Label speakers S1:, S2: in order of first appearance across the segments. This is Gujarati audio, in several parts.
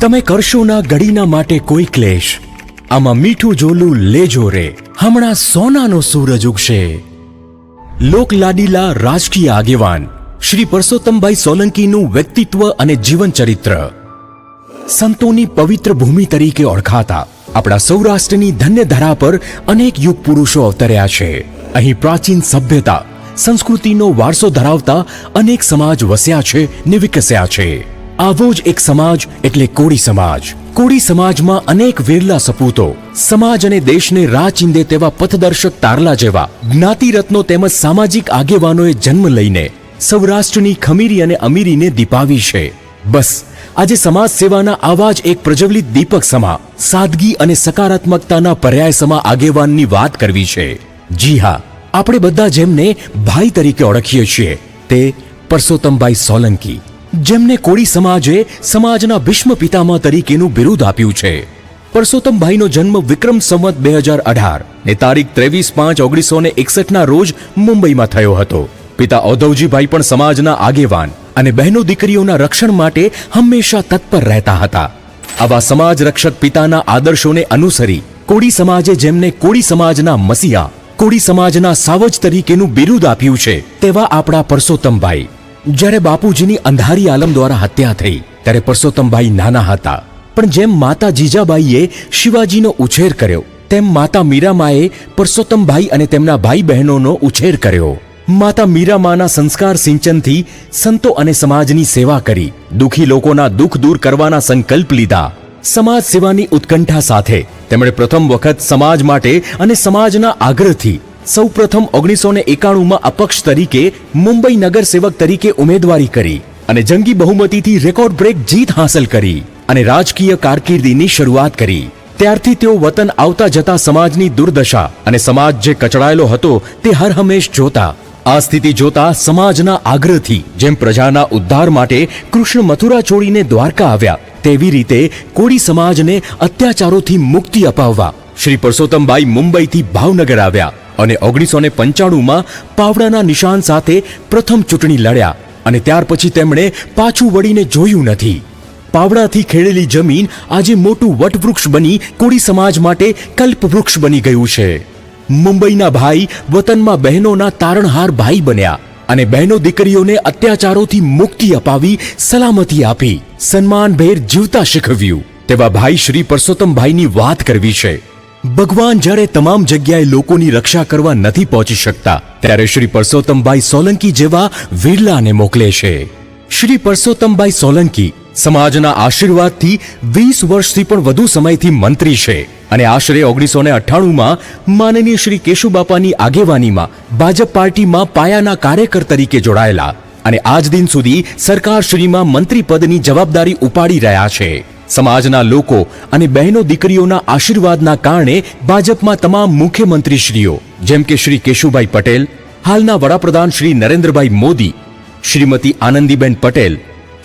S1: તમે કરશો ના ગડીના માટે કોઈ ક્લેશ. આમાં મીઠું જોલું લેજો રે. હમણાં સોનાનો સૂરજ ઉગશે. લોકલાડીલા રાજકીય આગેવાન, શ્રી પરસોત્તમભાઈ સોલંકીનું વ્યક્તિત્વ અને જીવન ચરિત્ર સંતોની પવિત્ર ભૂમિ તરીકે ઓળખાતા આપણા સૌરાષ્ટ્રની ધન્ય ધરા પર અનેક યુગ પુરુષો અવતર્યા છે. અહીં પ્રાચીન સભ્યતા, સંસ્કૃતિનો વારસો ધરાવતા અનેક સમાજ વસ્યા છે ને વિકસ્યા છે. આવો જ એક સમાજ એટલે કોળી સમાજ. કોળી સમાજમાં અનેક વેરલા સપૂતો. સમાજ અને દેશને રાહ ચીંદે તેવા પથદર્શક તારલા જેવા. જ્ઞાતિરત્નો તેમજ સામાજિક આગેવાનોએ જન્મ લઈને સૌરાષ્ટ્રની ખમીરી અને અમીરીને દીપાવી છે. બસ, આજે સમાજ સેવાના આવા જ એક પ્રજ્વલિત દીપક સમા, સાદગી અને સકારાત્મકતાના પર્યાય સમા આગેવાનની વાત કરવી છે. જી હા, આપણે બધા જેમને ભાઈ તરીકે ઓળખીએ છીએ, તે પરસોત્તમભાઈ સોલંકી. જેમને કોળી સમાજે સમાજના ભીષ્મ પિતામહ તરીકેનું બિરુદ આપ્યું છે. પરસોત્તમભાઈનો જન્મ વિક્રમ સંવત બે હજાર અઢાર ને તારીખ ત્રેવીસ પાંચ ઓગણીસો ને એકસઠના રોજ મુંબઈમાં થયો હતો. પિતા ઔધવજીભાઈ પણ સમાજના આગેવાન અને બહેનો દીકરીઓના રક્ષણ માટે હંમેશા તત્પર રહેતા હતા. આવા સમાજ રક્ષક પિતાના આદર્શોને અનુસરી કોળી સમાજે જેમને કોળી સમાજના મસીહા, કોળી સમાજના સાવજ તરીકેનું બિરુદ આપ્યું છે, તેવા આપણા પરસોત્તમભાઈ. જ્યારે બાપુજીની અંધારી આલમ દ્વારા હત્યા થઈ, ત્યારે પરસોત્તમભાઈ નાના હતા. પણ જેમ માતા જીજાબાઈએ શિવાજીનો ઉછેર કર્યો, તેમ માતા મીરામાએ પરસોત્તમભાઈ અને તેમના ભાઈ બહેનોનો ઉછેર કર્યો. માતા મીરામાના સંસ્કાર સિંચનથી સંતો અને સમાજની સેવા કરી, દુઃખી લોકોના દુઃખ દૂર કરવાના સંકલ્પ લીધા. સમાજ સેવાની ઉત્કંઠા સાથે તેમણે પ્રથમ વખત સમાજ માટે અને સમાજના આગ્રહથી સૌપ્રથમ ઓગણીસો ને એકાણુંમાં અપક્ષ તરીકે મુંબઈ નગર સેવક તરીકે ઉમેદવારી કરી અને જંગી બહુમતીથી રેકોર્ડ બ્રેક જીત હાંસલ કરી અને રાજકીય કારકિર્દીની શરૂઆત કરી. ત્યારથી તેઓ વતન આવતા જતા સમાજની દુર્દશા અને સમાજ જે કચડાયેલો હતો તે હર હંમેશ જોતા. આ સ્થિતિ જોતા સમાજના આગ્રહથી જેમ પ્રજાના ઉદ્ધાર માટે કૃષ્ણ મથુરા છોડીને દ્વારકા આવ્યા, તેવી રીતે કોળી સમાજને અત્યાચારોથી મુક્તિ અપાવવા શ્રી પરસોત્તમભાઈ મુંબઈથી ભાવનગર આવ્યા. અને ઓગણીસો ને પંચાણુંમાં પાવડાના નિશાન સાથે પ્રથમ ચૂંટણી લડ્યા અને ત્યાર પછી તેમણે પાછું વળીને જોયું નથી. પાવડાથી ખેડેલી જમીન આજે મોટું વટવૃક્ષ બની કોળી સમાજ માટે કલ્પવૃક્ષ બની ગયું છે. મુંબઈના ભાઈ વતનમાં બહેનોના તારણહાર ભાઈ બન્યા અને બહેનો દીકરીઓને અત્યાચારોથી મુક્તિ અપાવી સલામતી આપી. સન્માનભેર જીવતા શીખવ્યું. તેવા ભાઈ શ્રી પરસોત્તમભાઈની વાત કરવી છે. ભગવાન જ્યારે તમામ જગ્યાએ લોકોની રક્ષા કરવા નથી પહોંચી શકતા. ત્યારે શ્રી પરસોત્તમભાઈ સોલંકી જેવા વિરલાને મોકલે છે. શ્રી પરસોત્તમભાઈ સોલંકી સમાજના આશીર્વાદથી વીસ વર્ષથી પણ વધુ સમયથી મંત્રી છે અને આશરે ઓગણીસો ને અઠ્ઠાણુંમાં માનનીય શ્રી કેશુબાપાની આગેવાનીમાં ભાજપ પાર્ટીમાં પાયાના કાર્યકર તરીકે જોડાયેલા અને આજ દિન સુધી સરકારશ્રીમાં મંત્રી પદની જવાબદારી ઉપાડી રહ્યા છે. સમાજના લોકો અને બહેનો દીકરીઓના આશીર્વાદના કારણે ભાજપમાં તમામ મુખ્યમંત્રીશ્રીઓ, જેમ કે શ્રી કેશુભાઈ પટેલ, હાલના વડાપ્રધાન શ્રી નરેન્દ્રભાઈ મોદી, શ્રીમતી આનંદીબેન પટેલ,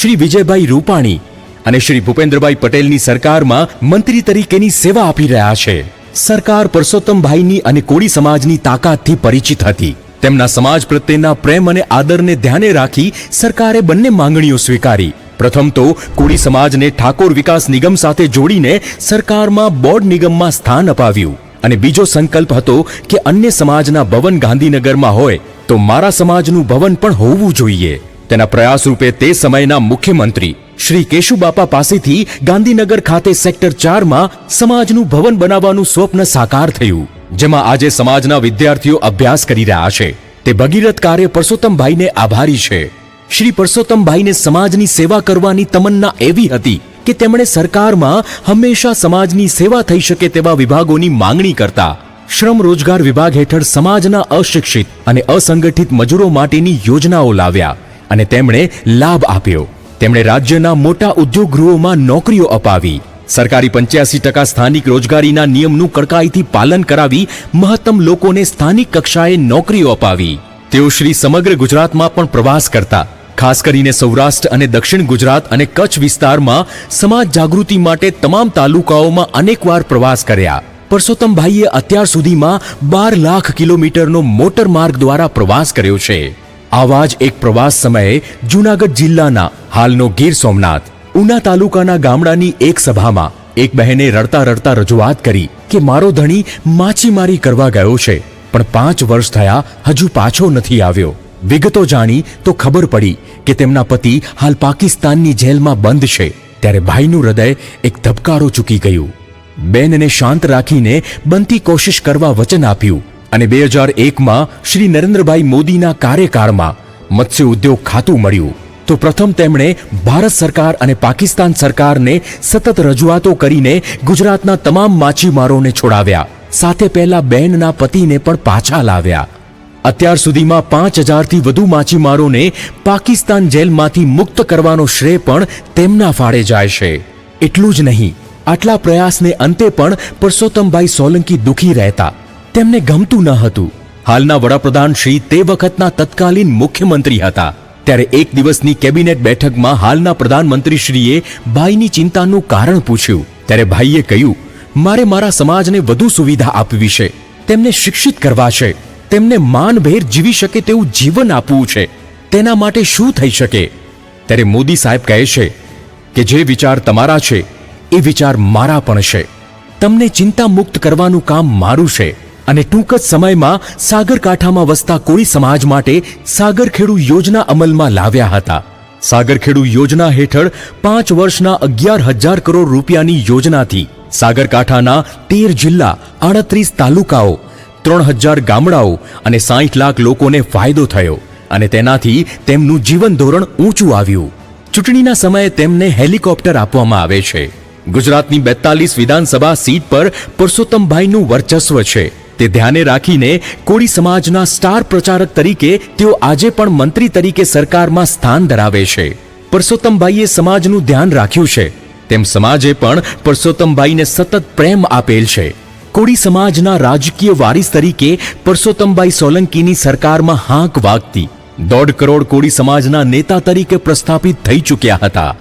S1: શ્રી વિજયભાઈ રૂપાણી અને શ્રી ભૂપેન્દ્રભાઈ પટેલની સરકારમાં મંત્રી તરીકેની સેવા આપી રહ્યા છે. સરકાર પરસોત્તમભાઈની અને કોળી સમાજની તાકાતથી પરિચિત હતી. તેમના સમાજ પ્રત્યેના પ્રેમ અને આદરને ધ્યાને રાખી સરકારે બંને માંગણીઓ સ્વીકારી. પ્રથમ તો કોળી સમાજને ઠાકોર વિકાસ નિગમ સાથે જોડીને સરકારમાં બોર્ડ નિગમમાં સ્થાન અપાવ્યું. અને બીજો સંકલ્પ હતો કે અન્ય સમાજના ભવન ગાંધીનગરમાં હોય તો મારા સમાજનું ભવન પણ હોવું જોઈએ. તેના પ્રયાસ રૂપે તે સમયના મુખ્યમંત્રી શ્રી કેશુબાપા પાસેથી ગાંધીનગર ખાતે સેક્ટર ચારમાં સમાજનું ભવન બનાવવાનું સ્વપ્ન સાકાર થયું, જેમાં આજે સમાજના વિદ્યાર્થીઓ અભ્યાસ કરી રહ્યા છે. તે ભગીરથ કાર્ય પરસોત્તમભાઈને આભારી છે. શ્રી પરસોત્તમભાઈને સમાજની સેવા કરવાની તમન્ના એવી હતી કે તેમણે સરકારમાં હંમેશા સમાજની સેવા થઈ શકે તેવા વિભાગોની માંગણી કરતા. શ્રમ રોજગાર વિભાગ હેઠળ સમાજના અશિક્ષિત અને અસંગઠિત મજૂરો માટેની યોજનાઓ લાવ્યા અને તેમણે લાભ આપ્યો. તેમણે રાજ્યના મોટા ઉદ્યોગ ગૃહોમાં નોકરીઓ અપાવી. સરકારી પંચ્યાસી ટકા સ્થાનિક રોજગારીના નિયમનું કડકાઈથી પાલન કરાવી મહત્તમ લોકોને સ્થાનિક કક્ષાએ નોકરીઓ અપાવી. તેઓ શ્રી સમગ્ર ગુજરાતમાં પણ પ્રવાસ કરતા. ખાસ કરીને સૌરાષ્ટ્ર અને દક્ષિણ ગુજરાત અને કચ્છ વિસ્તારમાં સમાજ જાગૃતિ માટે તમામ તાલુકાઓમાં અનેકવાર પ્રવાસ કર્યા. પરસોત્તમભાઈએ અત્યાર સુધીમાં બાર લાખ કિલોમીટરનો મોટર માર્ગ દ્વારા પ્રવાસ કર્યો છે. આવા જ એક પ્રવાસ સમયે જૂનાગઢ જિલ્લાના હાલનો ગીર સોમનાથ, ઉના તાલુકાના ગામડાની એક સભામાં એક બહેને રડતા રડતા રજૂઆત કરી કે, મારો ધણી માછીમારી કરવા ગયો છે. પણ પાંચ વર્ષ થયા હજુ પાછો નથી આવ્યો. વિગતો જાણી તો ખબર પડી કે તેમના પતિ હાલ પાકિસ્તાનની જેલમાં બંધ છે. ત્યારે ભાઈનું હૃદય એક ધબકારો ચૂકી ગયું. બેનને શાંત રાખીને બનતી કોશિશ કરવા વચન આપ્યું અને બે હજાર એકમાં શ્રી નરેન્દ્રભાઈ મોદીના કાર્યકાળમાં મત્સ્ય ઉદ્યોગ ખાતું મળ્યું. તો પ્રથમ તેમણે ભારત સરકાર અને પાકિસ્તાન સરકારને સતત રજૂઆતો કરીને ગુજરાતના તમામ માછીમારોને છોડાવ્યા. સાથે પહેલા બેનના પતિને પણ પાછા લાવ્યા. અત્યાર સુધીમાં પાંચ હજારથી વધુ માછીમારોને પાકિસ્તાન જેલમાંથી મુક્ત કરવાનો શ્રેય પણ તેમના ફાળે જાય છે. એટલું જ નહીં, આટલા પ્રયાસને અંતે પણ પરસોત્તમભાઈ સોલંકી દુખી રહેતા. તેમને ગમતું ન હતું. હાલના વડાપ્રધાન શ્રી તે વખતના તત્કાલીન મુખ્યમંત્રી હતા. ત્યારે એક દિવસની કેબિનેટ બેઠકમાં હાલના પ્રધાનમંત્રીશ્રીએ ભાઈની ચિંતાનું કારણ પૂછ્યું. ત્યારે ભાઈએ કહ્યું મારે મારા સમાજને વધુ સુવિધા આપવી છે. તેમને શિક્ષિત કરવા છે. તેમને માનભેર જીવી શકે તેવું જીવન આપવું છે. તેના માટે શું થઈ શકે? ત્યારે મોદી સાહેબ કહે છે કે જે વિચાર તમારા છે, એ વિચાર મારા પણ છે. તમને ચિંતા મુક્ત કરવાનું કામ મારું છે. અને ટૂંક જ સમયમાં સાગરકાંઠામાં વસતા કોળી સમાજ માટે સાગરખેડુ યોજના અમલમાં લાવ્યા હતા. સાગરખેડુ યોજના હેઠળ પાંચ વર્ષના અગિયાર હજાર કરોડ રૂપિયાની યોજનાથી સાગરકાંઠાના તેર જિલ્લા, આડત્રીસ તાલુકાઓ, ત્રણ હજાર ગામડાઓ અને સાઠ લાખ લોકોને ફાયદો થયો અને તેનાથી તેમનું જીવન ધોરણ ઊંચું આવ્યું. ચૂંટણીના સમયે તેમને હેલિકોપ્ટર આપવામાં આવે છે. ગુજરાતની બેતાલીસ વિધાનસભા સીટ પર પરસોત્તમભાઈનું વર્ચસ્વ છે. તે ધ્યાને રાખીને કોળી સમાજના સ્ટાર પ્રચારક તરીકે તેઓ આજે પણ મંત્રી તરીકે સરકારમાં સ્થાન ધરાવે છે. પરસોત્તમભાઈએ સમાજનું ધ્યાન રાખ્યું છે. તેમ સમાજે પણ પરસોત્તમભાઈને સતત પ્રેમ આપેલ છે. કોળી સમાજના રાજકીય વારિસ તરીકે પરસોત્તમભાઈ સોલંકીની સરકારમાં હાંક વાગતી. દોઢ કરોડ કોળી સમાજના નેતા તરીકે પ્રસ્થાપિત થઈ ચૂક્યા હતા.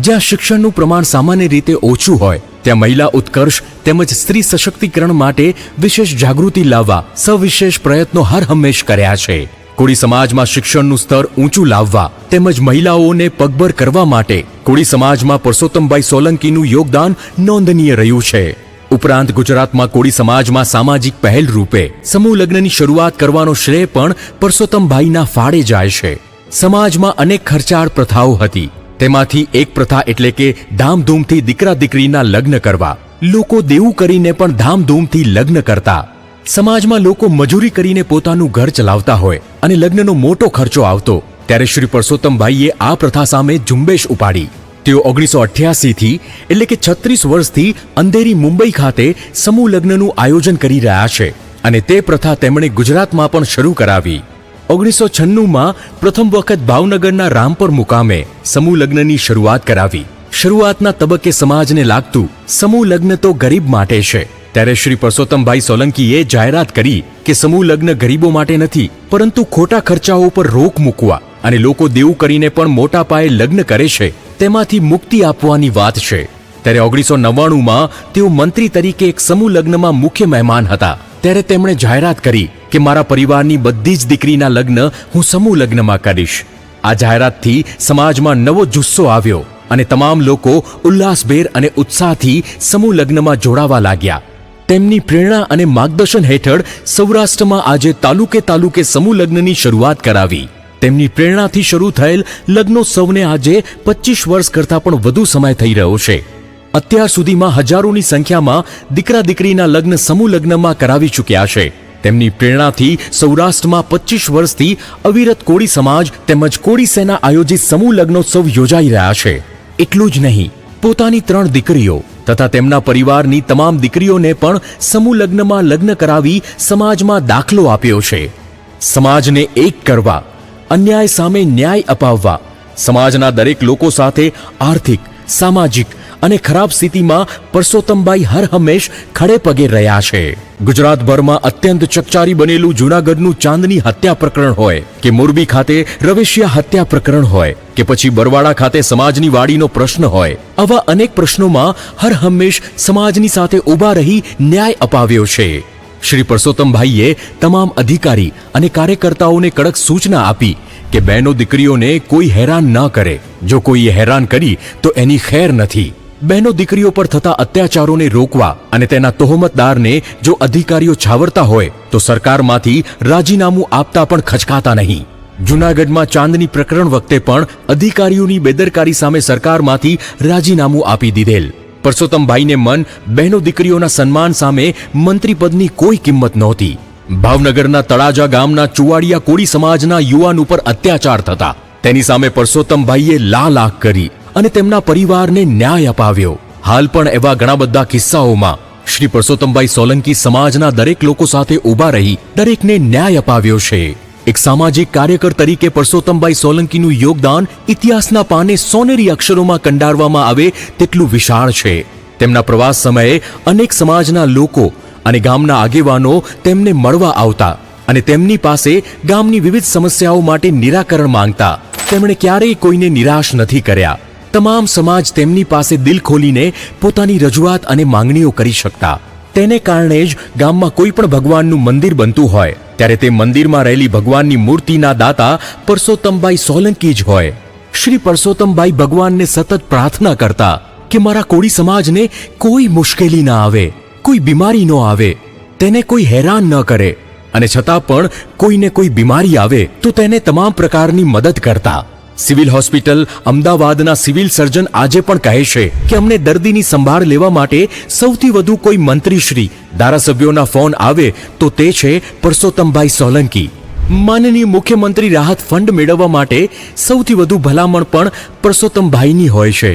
S1: જ્યાં શિક્ષણનું પ્રમાણ સામાન્ય રીતે ઓછું હોય, ત્યાં મહિલા ઉત્કર્ષ તેમજ સ્ત્રી સશક્તિકરણ માટે વિશેષ જાગૃતિ લાવવા સવિશેષ પ્રયત્નો હર હંમેશ કર્યા છે. કોળી સમાજમાં શિક્ષણનું સ્તર ઊંચું લાવવા તેમજ મહિલાઓને પગભર કરવા માટે કોળી સમાજમાં પરસોત્તમભાઈ સોલંકીનું યોગદાન નોંધનીય રહ્યું છે. ઉપરાંત ગુજરાતમાં કોળી સમાજમાં સામાજિક પહેલ રૂપે સમૂહ લગ્નની શરૂઆત કરવાનો શ્રેય પણ પરસોત્તમભાઈના ફાળે જાય છે. સમાજમાં અનેક ખર્ચાળ પ્રથાઓ હતી. તેમાંથી એક પ્રથા એટલે કે ધામધૂમથી દીકરા દીકરીના લગ્ન કરવા. લોકો દેવું કરીને પણ ધામધૂમથી લગ્ન કરતા. સમાજમાં લોકો મજૂરી કરીને પોતાનું ઘર ચલાવતા હોય અને લગ્નનો મોટો ખર્ચો આવતો, ત્યારે શ્રી પરસોત્તમભાઈએ આ પ્રથા સામે ઝુંબેશ ઉપાડી. તેઓ ઓગણીસો અઠ્યાસીથી એટલે કે છત્રીસ વર્ષથી અંધેરી મુંબઈ ખાતે સમૂહ લગ્નનું આયોજન કરી રહ્યા છે અને તે પ્રથા તેમણે ગુજરાતમાં પણ શરૂ કરાવી. ઓગણીસો છન્નુંમાં પ્રથમ વખત ભાવનગરના રામપર મુકામે સમૂહ લગ્નની શરૂઆત કરાવી. શરૂઆતના તબક્કે સમાજને લાગતું, સમૂહ લગ્ન તો ગરીબ માટે છે ત્યારે શ્રી પરસોત્તમભાઈ સોલંકીએ જાહેરાત કરી કે સમૂહ લગ્ન ગરીબો માટે નથી, પરંતુ ખોટા ખર્ચાઓ પર રોક મૂકવા અને લોકો દેવું કરીને પણ મોટા પાયે લગ્ન કરે છે, તેમાંથી મુક્તિ આપવાની વાત છે. ત્યારે ઓગણીસો નવ્વાણુંમાં તેઓ મંત્રી તરીકે એક સમૂહ લગ્નમાં મુખ્ય મહેમાન હતા. ત્યારે તેમણે જાહેરાત કરી કે મારા પરિવારની બધી જ દીકરીના લગ્ન હું સમૂહ લગ્નમાં કરીશ. આ જાહેરાતથી સમાજમાં નવો જુસ્સો આવ્યો અને તમામ લોકો ઉલ્લાસભેર અને ઉત્સાહથી સમૂહ લગ્નમાં જોડાવા લાગ્યા. તેમની પ્રેરણા અને માર્ગદર્શન હેઠળ સૌરાષ્ટ્રમાં આજે તાલુકે તાલુકે સમૂહ લગ્નની શરૂઆત કરાવી. તેમની પ્રેરણાથી શરૂ થયેલ લગ્નોત્સવને આજે પચીસ વર્ષ કરતાં પણ વધુ સમય થઈ રહ્યો છે. અત્યાર સુધીમાં હજારોની સંખ્યામાં દીકરા દીકરીના લગ્ન સમૂહ લગ્નમાં કરાવી ચૂક્યા છે. તેમની પ્રેરણાથી સૌરાષ્ટ્રમાં પચીસ વર્ષથી અવિરત કોળી સમાજ તેમજ કોળી સેના આયોજિત સમૂહ લગ્નોત્સવ યોજાઈ રહ્યા છે. એટલું જ નહીં, પોતાની ત્રણ દીકરીઓ તથા તેમના પરિવારની તમામ દીકરીઓને પણ સમૂહ લગ્નમાં લગ્ન કરાવી સમાજમાં દાખલો આપ્યો છે. સમાજને એક કરવા, અન્યાય સામે ન્યાય અપાવવા, સમાજના દરેક લોકો સાથે આર્થિક, સામાજિક અને ખરાબ સ્થિતિમાં પરસોત્તમભાઈ હર હંમેશ ખડે પગે રહ્યા છે. ગુજરાતભરમાં અત્યંત ચકચારી બનેલું જૂનાગઢનું ચાંદની હત્યા પ્રકરણ હોય કે મોરબી ખાતે રવેશિયા હત્યા પ્રકરણ હોય કે પછી બરવાડા ખાતે સમાજની વાડીનો પ્રશ્ન હોય, આવા અનેક પ્રશ્નોમાં હર હંમેશ સમાજની સાથે ઊભા રહી ન્યાય અપાવ્યો છે. શ્રી પરસોત્તમભાઈએ તમામ અધિકારી અને કાર્યકર્તાઓને કડક સૂચના આપી કે બહેનો દીકરીઓને કોઈ હેરાન ન કરે. જો કોઈએ હેરાન કરી, તો એની ખેર નથી. બહેનો દીકરીઓ પર થતા અત્યાચારોને રોકવા અને તેના તોહમતદારને જો અધિકારીઓ છાવરતા હોય, તો સરકારમાંથી રાજીનામું આપતા પણ ખચકાતા નહીં. જૂનાગઢમાં ચાંદની પ્રકરણ વખતે પણ અધિકારીઓની બેદરકારી સામે સરકારમાંથી રાજીનામું આપી દીધેલ. પરસોત્તમભાઈને મન, બહેનો દીકરીઓના સન્માન સામે મંત્રી પદની કોઈ કિંમત નહોતી. ભાવનગરના તળાજા ગામના ચુવાડિયા કોળી સમાજના યુવાન ઉપર અત્યાચાર થતા. તેની સામે પરસોત્તમભાઈએ લાલ આંખ કરી અને તેમના પરિવારને ન્યાય અપાવ્યો. હાલ પણ એવા ઘણા બધા કિસ્સાઓમાં શ્રી પરસોત્તમભાઈ સોલંકી સમાજના દરેક લોકો સાથે ઊભા રહી દરેકને ન્યાય અપાવ્યો છે. એક સામાજિક કાર્યકર તરીકે પરસોત્તમભાઈ સોલંકીનું યોગદાન ઇતિહાસના પાને સોનેરી અક્ષરોમાં કંડારવામાં આવે તેટલું વિશાળ છે. તેમના પ્રવાસ સમયે અનેક સમાજના લોકો અને ગામના આગેવાનો તેમને મળવા આવતા અને તેમની પાસે ગામની વિવિધ સમસ્યાઓ માટે નિરાકરણ માંગતા. તેમણે ક્યારેય કોઈને નિરાશ નથી કર્યા. તમામ સમાજ તેમની પાસે દિલ ખોલીને પોતાની રજૂઆત અને માંગણીઓ કરી શકતા. તેને કારણે જ ગામમાં કોઈ પણ ભગવાનનું મંદિર બનતું હોય. ત્યારે તે મંદિરમાં રહેલી ભગવાનની મૂર્તિના દાતા પરસોત્તમભાઈ સોલંકી જ હોય. શ્રી પરસોત્તમભાઈ ભગવાનને સતત પ્રાર્થના કરતા કે મારા કોળી સમાજને કોઈ મુશ્કેલી ના આવે, કોઈ બીમારી ન આવે, તેને કોઈ હેરાન ન કરે. અને છતાં પણ કોઈને કોઈ બીમારી આવે તો તેને તમામ પ્રકારની મદદ કરતા. સિવિલ હોસ્પિટલ અમદાવાદના સિવિલ સર્જન આજે પણ કહે છે કે અમને દર્દીની સંભાળ લેવા માટે સૌથી વધુ કોઈ મંત્રીશ્રી ધારાસભ્યોના ફોન આવે તો તે છે પરસોત્તમભાઈ સોલંકી. માનનીય મુખ્યમંત્રી રાહત ફંડ મેળવવા માટે સૌથી વધુ ભલામણ પણ પરસોત્તમભાઈની હોય છે.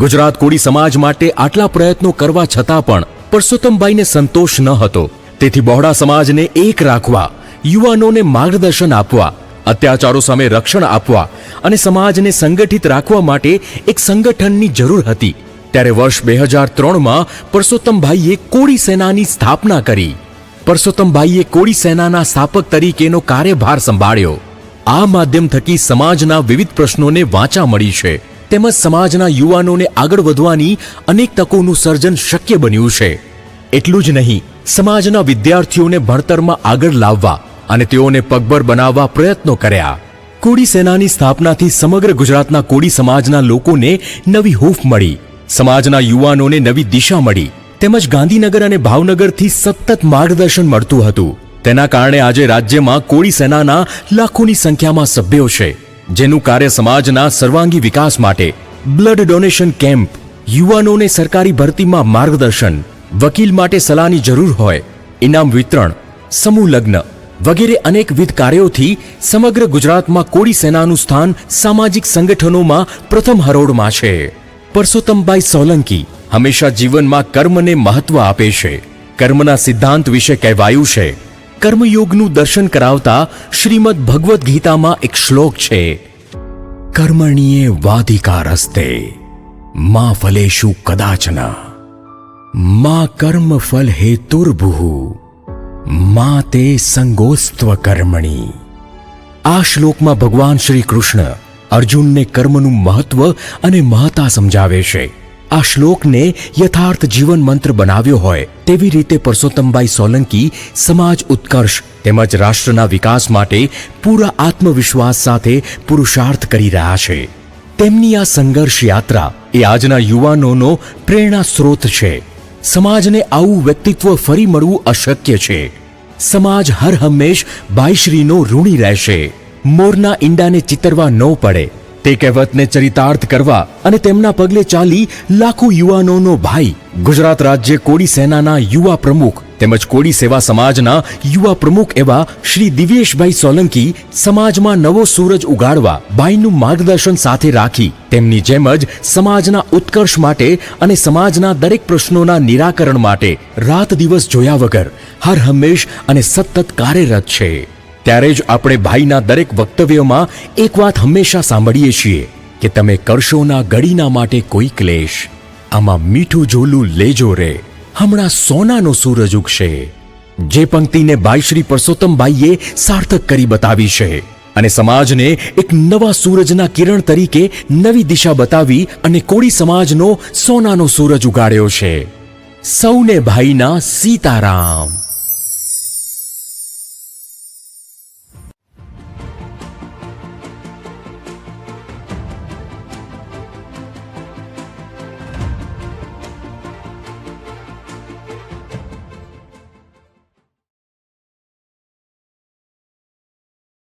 S1: ગુજરાત કોળી સમાજ માટે આટલા પ્રયત્નો કરવા છતાં પણ પરસોત્તમભાઈને સંતોષ ન હતો. તેથી બહોળા સમાજને એક રાખવા, યુવાનોને માર્ગદર્શન આપવા અત્યાચારો સામે રક્ષણ આપવા અને સમાજને સંગઠિત રાખવા માટે એક સંગઠનની જરૂર હતી. ત્યારે વર્ષ બે હજાર ત્રણમાં પરસોત્તમભાઈએ કોળી સેનાની સ્થાપના કરી. પરસોત્તમભાઈએ કોળી સેનાના સ્થાપક તરીકેનો કાર્યભાર સંભાળ્યો. આ માધ્યમ થકી સમાજના વિવિધ પ્રશ્નોને વાંચા મળી છે. તેમજ સમાજના યુવાનોને આગળ વધવાની અનેક તકોનું સર્જન શક્ય બન્યું છે. એટલું જ નહીં, સમાજના વિદ્યાર્થીઓને ભણતરમાં આગળ લાવવા અને તેઓને પગભર બનાવવા પ્રયત્નો કર્યા. કોડી સેનાની સ્થાપનાથી સમગ્ર ગુજરાતના કોડી સમાજના લોકોને નવી હૂફ મળી. સમાજના યુવાનોને નવી દિશા મળી. તેમજ ગાંધીનગર અને ભાવનગરથી સતત માર્ગદર્શન મળતું હતું. તેના કારણે આજે રાજ્યમાં કોળી સેનાના લાખોની સંખ્યામાં સભ્યો છે, જેનું કાર્ય સમાજના સર્વાંગી વિકાસ માટે. બ્લડ ડોનેશન કેમ્પ, યુવાનોને સરકારી ભરતીમાં માર્ગદર્શન, વકીલ માટે સલાહની જરૂર હોય, ઇનામ વિતરણ, સમૂહ લગ્ન વગેરે અનેકવિધ કાર્યોથી સમગ્ર ગુજરાતમાં કોળી સેનાનું સ્થાન સામાજિક સંગઠનોમાં પ્રથમ હરોળમાં છે. પરસોત્તમભાઈ સોલંકી હંમેશા જીવનમાં કર્મને મહત્વ આપે છે. કર્મના સિદ્ધાંત વિશે કહેવાયું છે. કર્મયોગનું દર્શન કરાવતા શ્રીમદ ભગવદ્ ગીતામાં એક શ્લોક છે. કર્મણીએ વાધિકારસ્તે મા ફલેશુ કદાચના, મા કર્મ ફલ હેતુર્ભુઃ મા તે સંગોસ્ત્વ કર્મણી આ શ્લોકમાં ભગવાન શ્રી કૃષ્ણ અર્જુનને કર્મનું મહત્વ અને મહત્તા સમજાવે છે આ શ્લોકને યથાર્થ જીવન મંત્ર બનાવ્યો હોય તેવી રીતે પરસોત્તમભાઈ સોલંકી સમાજ ઉત્કર્ષ તેમજ રાષ્ટ્રના વિકાસ માટે પૂરા આત્મવિશ્વાસ સાથે પુરુષાર્થ કરી રહ્યા છે તેમની આ સંઘર્ષ યાત્રા એ આજના યુવાનોનો પ્રેરણા સ્ત્રોત છે સમાજને આવું વ્યક્તિત્વ ફરી મળવું અશક્ય છે. સમાજ હર હંમેશ બાઈશ્રીનો ઋણી રહેશે. મોરના ઈંડાને ચિતરવા ન પડે. તે કહેવતને ચરિતાર્થ કરવા અને તેમના પગલે ચાલી લાખો યુવાનોનો ભાઈ. ગુજરાત રાજ્ય કોડી સેનાના યુવા પ્રમુખ તેમજ કોડી સેવા સમાજના યુવા પ્રમુખ એવા શ્રી દિવ્યેશભાઈ સોલંકી સમાજમાં નવો સૂરજ ઉગાડવા ભાઈનું માર્ગદર્શન સાથે રાખી તેમની જેમ જ સમાજના ઉત્કર્ષ માટે અને સમાજના દરેક પ્રશ્નોના નિરાકરણ માટે રાત દિવસ જોયા વગર હર હંમેશ અને સતત કાર્યરત છે. ત્યારે જ આપણે ભાઈના દરેક વક્તવ્યમાં એક વાત હંમેશા સાંભળીએ છીએ કે તમે કરશોના ગળીના માટે કોઈ ક્લેશ. આમાં મીઠું ઝોલું લેજો રે. હમણાં સોનાનો સૂરજ ઉગશે. જે પંક્તિને ભાઈ શ્રી પરસોત્તમભાઈએ સાર્થક કરી બતાવી છે અને સમાજને એક નવા સૂરજના કિરણ તરીકે નવી દિશા બતાવી અને કોળી સમાજનો સોનાનો સૂરજ ઉગાડ્યો છે. સૌને ભાઈના સીતારામ.